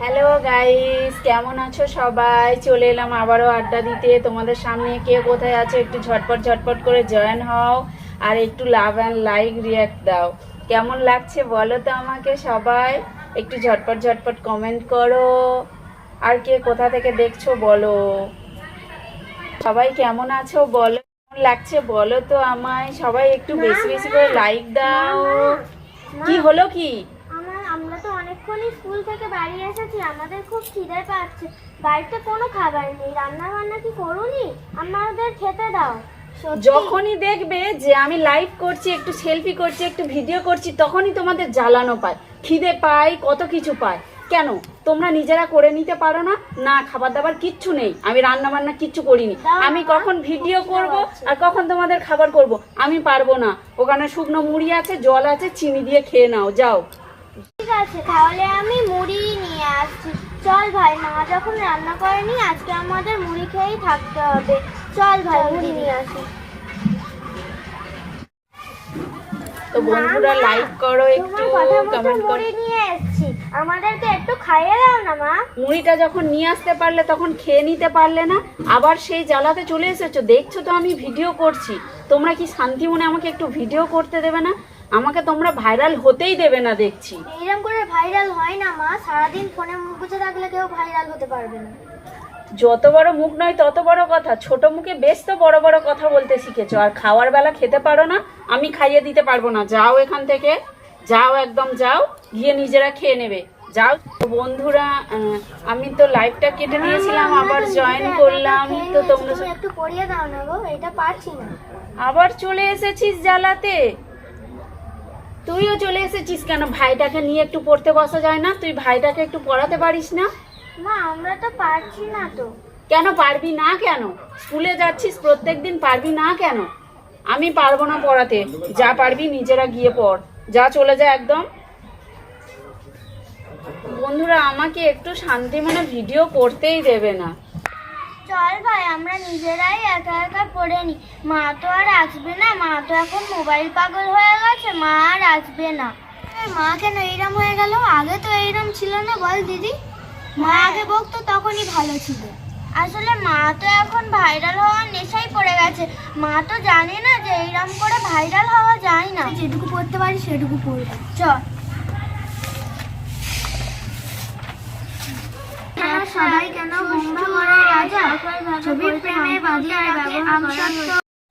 Hello guys কেমন আছো সবাই? চলে এলাম আবারও আড্ডা দিতে। তোমাদের সামনে কে কোথায় আছো? একটু ঝটপট ঝটপট করে জয়েন হও আর একটু লাভ অ্যান্ড লাইক রিয়াক্ট দাও। কেমন লাগছে বলো তো আমাকে সবাই? একটু ঝটপট ঝটপট কমেন্ট করো। আর কে কোথা থেকে দেখছ বলো। সবাই কেমন আছো বলো? কেমন লাগছে বলো তো আমায়? সবাই একটু বেশি বেশি করে লাইক দাও। কি হলো কি? আমরা তো অনেকক্ষণই স্কুল থেকে বাড়ি এসেছি আমাদের খুব খিদে পাচ্ছে। বাড়িতে কোনো খাবার নেই রান্না বান্না কি করুনি? আমাদের খেতে দাও। যখনই দেখবে যে আমি লাইভ করছি একটু সেলফি করছি একটু ভিডিও করছি তখনই তোমাদের জ্বালানো পায়। খিদে পায় কত কিছু পায়। কেন? তোমরা নিজেরা করে নিতে পারো না না খাবার দাবার কিচ্ছু নেই। আমি রান্না বান্না কিচ্ছু করিনি। আমি কখন ভিডিও করব আর কখন তোমাদের খাবার করব আমি পারব না। ওখানে শুকনো মুড়ি আছে জল আছে চিনি দিয়ে খেয়ে নাও যাও। ঠিক আছে তাহলে আমি মুড়ি নিয়ে আসছি। চল ভাই মা যখন রান্না করেনি আজকে আমাদের মুড়ি খেয়েই থাকতে হবে। চল ভাই মুড়ি নিয়ে আসি। তো বন্ধুরা লাইক করো একটু তোমার কথা মতো কমেন্ট করো। নিয়ে এসেছি। আমাদেরকে একটু খাইয়ে দাও না মা। মুড়িটা যখন নিয়ে আসতে পারলে তখন খেয়ে নিতে পারলে না। আবার সেই জ্বালাতে চলে এসেছ। দেখছ তো আমি ভিডিও করছি। তোমরা কি শান্তি মনে আমাকে একটু ভিডিও করতে দেবে না? আমাকে তোমরা ভাইরাল হতেই দেবে না দেখছি। এইরকম করে ভাইরাল হয় না মা। সারাদিন ফোনে মুখ গুজে থাকলে কেউ ভাইরাল হতে পারবে না। যত বড় মুখ নয় তত বড় কথা। ছোট মুখে বেশ তো বড় বড় কথা বলতে শিখেছো। আর খাওয়ার বেলা খেতে পারো না আমি খাইয়ে দিতে পারব না। যাও এখান থেকে যাও একদম যাও। গিয়ে নিজেরা খেয়ে নেবে। যাও। তো বন্ধুরা আমি তো লাইভটা কেটে দিয়েছিলাম আবার জয়েন করলাম। তো তোমরা একটু পড়িয়ে দাও না গো এটা পারছি না। আবার চলে এসেছিস জ্বালাতে। তুইও চলে এসেছিস কেন? ভাইটাকে নিয়ে একটু পড়তে বসা যায় না? তুই ভাইটাকে একটু পড়াতে পারিস না? মা আমরা তো পারছি না তো। কেন পারবি না কেন? স্কুলে যাচ্ছিস প্রত্যেক দিন পারবি না কেন? আমি পারব না পড়াতে। যা পারবি নিজেরা গিয়ে পড়। যা চলে যা একদম। বন্ধুরা আমাকে একটু শান্তি মানে ভিডিও করতেই দেবে না। চল ভাই আমরা নিজেরাই একা একা পড়ে নি। মা তো আর আসবে না মা তো এখন মোবাইল পাগল হয়ে গেছে মা আর আসবে না। মা কেন এইরম হয়ে গেল? আগে তো এইরম ছিল না বল দিদি। মা আগে বকতো তখনই ভালো ছিল। আসলে মা তো এখন ভাইরাল হওয়ার নেশাই পড়ে গেছে। মা তো জানে না যে এইরম করে ভাইরাল হওয়া যায় না। যেটুকু পড়তে পারি সেটুকু পড়বে। চল। সবাই কেন বোম্বা করে রাজা। ছবির প্রেমে বাঁধিয়ে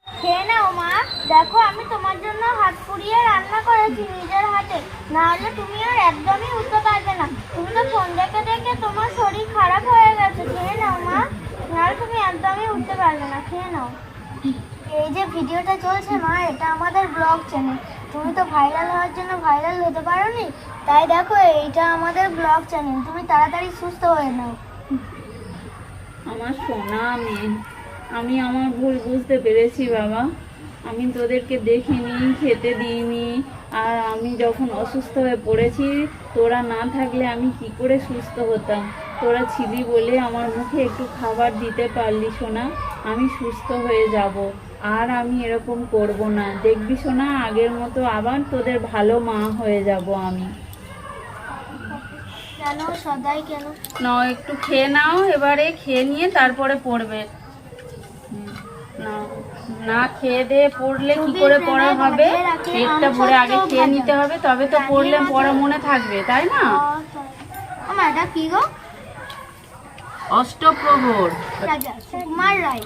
খেয়ে নাও মা। দেখো আমি তোমার জন্য হাত পুড়িয়ে রান্না করেছি নিজের হাতে। না হলে তুমি আর একদমই উঠতে পারবে না। তুমি তো ফোন দেখে দেখে তোমার শরীর খারাপ হয়ে গেছে। খেয়ে নাও মা। নাহলে তুমি একদমই উঠতে পারবে না। খেয়ে নাও। এই যে ভিডিওটা চলছে মা এটা আমাদের ব্লগ চ্যানেল তুমি তো ভাইরাল হওয়ার জন্য ভাইরাল হতে পারোনি। তাই দেখো এইটা আমাদের ব্লগ চ্যানেল তুমি তাড়াতাড়ি সুস্থ হয়ে নাও। আমার সোনা মেয়ে আমি আমার ভুল বুঝতে পেরেছি বাবা। আমি তোদেরকে দেখিনি, খেতে দিইনি। আর আমি যখন অসুস্থ হয়ে পড়েছি, তোরা না থাকলে আমি কি করে সুস্থ হতাম? তোরা ছিলি বলে আমার মুখে একটু খাবার দিতে পারলি সোনা, আমি সুস্থ হয়ে যাব। আর আমি এরকম করব না। দেখবি সোনা, আগের মতো আবার তোদের ভালো মা হয়ে যাব আমি। কেন? সদাই কেন? নাও একটু খেয়ে নাও এবারে খেয়ে নিয়ে তারপরে পড়বে। না খেয়ে দিয়ে পড়লে কি করে পড়া হবে? পেটটা ভরে আগে খেয়ে নিতে হবে তবে তো পড়লে পড়া মনে থাকবে তাই না? এটা কি গো? অষ্টপ্রহর। কুমার রায়।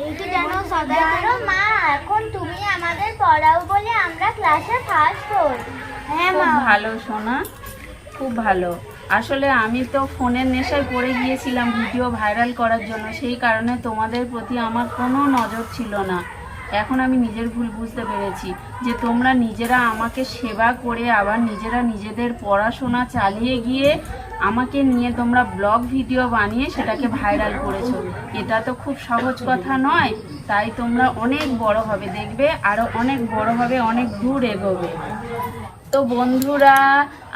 এইটা যেন সদাই জানো মা এখন তুমি আমাদের পড়াও বলে আমরা ক্লাসে ফার্স্ট হই। হ্যাঁ মা। ভালো সোনা। খুব ভালো। আসলে আমি তো ফোনের নেশায় পড়ে গিয়েছিলাম ভিডিও ভাইরাল করার জন্য, সেই কারণে তোমাদের প্রতি আমার কোনো নজর ছিল না। এখন আমি নিজের ভুল বুঝতে পেরেছি যে তোমরা নিজেরা আমাকে সেবা করে আবার নিজেরা নিজেদের পড়াশোনা চালিয়ে গিয়ে আমাকে নিয়ে তোমরা ব্লগ ভিডিও বানিয়ে সেটাকে ভাইরাল করেছ। এটা তো খুব সহজ কথা নয়, তাই তোমরা অনেক বড় হবে, দেখবে আরও অনেক বড় হবে, অনেক দূর এগোবে। তো বন্ধুরা,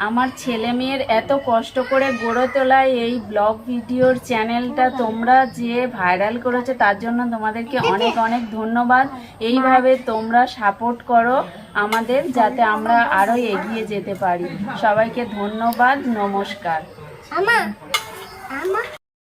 আমার ছেলে মেয়ের এত কষ্ট করে গড়ে তোলা এই ব্লগ ভিডিওর চ্যানেলটা তোমরা যে ভাইরাল করেছ, তার জন্য তোমাদেরকে অনেক অনেক ধন্যবাদ। এইভাবে তোমরা সাপোর্ট করো আমাদের, যাতে আমরা আরও এগিয়ে যেতে পারি। সবাইকে ধন্যবাদ, নমস্কার।